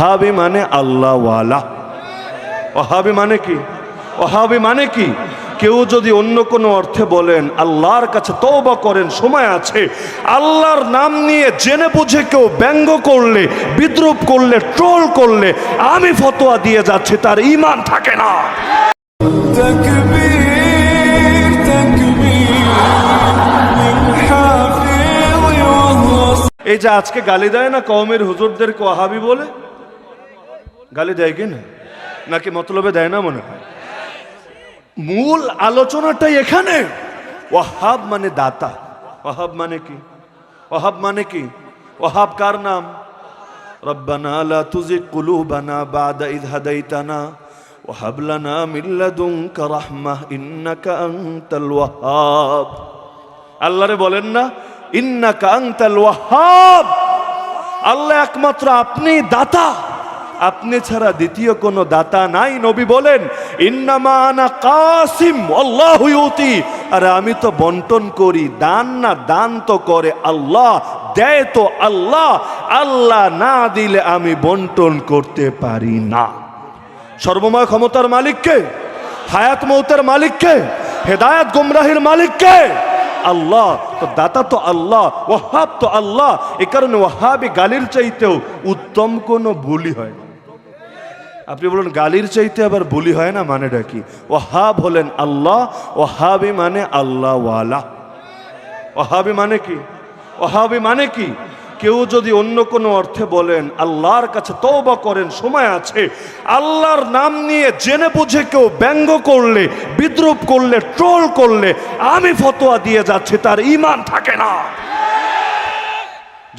ওহাবি মানে আল্লাহওয়ালা। ওহাবি মানে কি? ওহাবি মানে কি? কেউ যদি অন্য কোনো অর্থে বলেন আল্লাহর কাছে তওবা করেন সময় আছে আল্লাহর নাম নিয়ে জেনে বুঝে কেউ ব্যঙ্গ করলে বিদ্রুপ করলে ট্রোল করলে আমি ফতোয়া দিয়ে যাচ্ছি তার ইমান থাকে না। এই যে আজকে গালি দেয় না কওমের হুজুরদের কোহাবি বলে? গালি দেয় কি না? নাকি মতলবে দেয় না মনে হয়? মূল আলোচনাটাই এখানে। ওয়াহাব মানে দাতা। ওয়াহাব মানে কি? ওয়াহাব মানে কি? ওয়াহাব কার নাম? রব্বানা লা তুজিগ কুলুবানা বাদা ইদ হাদাইতানা। ওয়াহাব লানা মিন লাদুনকা রাহমাহ ইন্নাকা আনতাল ওয়াহাব। আল্লাহরে বলেন না, ইন্নাকা আনতাল ওয়াহাব। আল্লাহ একমাত্র আপনি দাতা। আপনি ছাড়া দ্বিতীয় কোনো দাতা নাই, নবী বলেন, ইন্নামা আনা কাসিম, আল্লাহু ইউতি। আরে আমি তো বন্টন করি, দান না, দান তো করে আল্লাহ, দেয় তো আল্লাহ আল্লাহ না দিলে আমি বন্টন করতে পারি না। সর্বময় ক্ষমতার মালিককে, হায়াত মৌতের মালিককে, হেদায়াত গুমরাহির মালিককে, আল্লাহ, তো দাতা তো আল্লাহ ওহাব তো আল্লাহ, এ কারণে ওহাবি গালির চাইতেও উত্তম কোনো ভুলই হয় না। আপনি বলুন, গালির চাইতে আবার বলি হয় না মানেটা কি? ওহাব হলেন আল্লাহ ও হাবি মানে আল্লাহওয়ালা। ওহাবি মানে কি? ওহাবি মানে কি? কেউ যদি অন্য কোনো অর্থে বলেন, আল্লাহর কাছে তওবা করেন, সময় আছে, আল্লাহর নাম নিয়ে জেনে বুঝে কেউ ব্যঙ্গ করলে, বিদ্রুপ করলে, ট্রোল করলে, আমি ফতোয়া দিয়ে যাচ্ছি, তার ইমান থাকে না।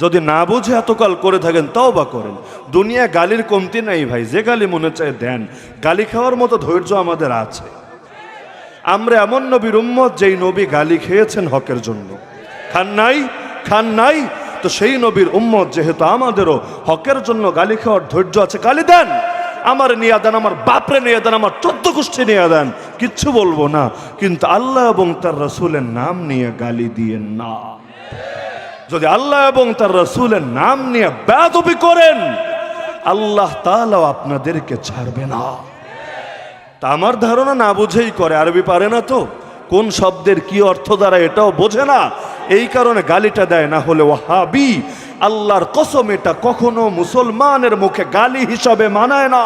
যদি না বুঝে এতকাল করে থাকেন তাও বা করেন। দুনিয়া গালির কমতি নাই ভাই, যে গালি মনে চায় দেন। গালি খাওয়ার মতো ধৈর্য আমাদের আছে। আমরা এমন নবীর উম্মত যেই নবী গালি খেয়েছেন হকের জন্য। খান নাই? খান নাই? তো সেই নবীর উম্মত যেহেতু আমাদেরও হকের জন্য গালি খাওয়ার ধৈর্য আছে, গালি দেন। আমার নিয়ে দেন, আমার বাপরে নিয়ে দেন, আমার চোদ্দ গোষ্ঠী নিয়ে দেন। কিচ্ছু বলব না। কিন্তু আল্লাহ এবং তার রসুলের নাম নিয়ে গালি দিয়ে না। যদি আল্লাহ এবং তার রসুলের নাম নিয়ে বেদবি করেন, আল্লাহ তালাও আপনাদেরকে ছাড়বে না। তা আমার ধারণা না বুঝেই করে, আরবি পারে না তো? কোন শব্দের কি অর্থ দ্বারা এটাও বোঝে না? এই কারণে গালিটা দেয় না হলে ওয়াহাবি, আল্লাহর কসম এটা কখনো মুসলমানের মুখে গালি হিসাবে মানায় না।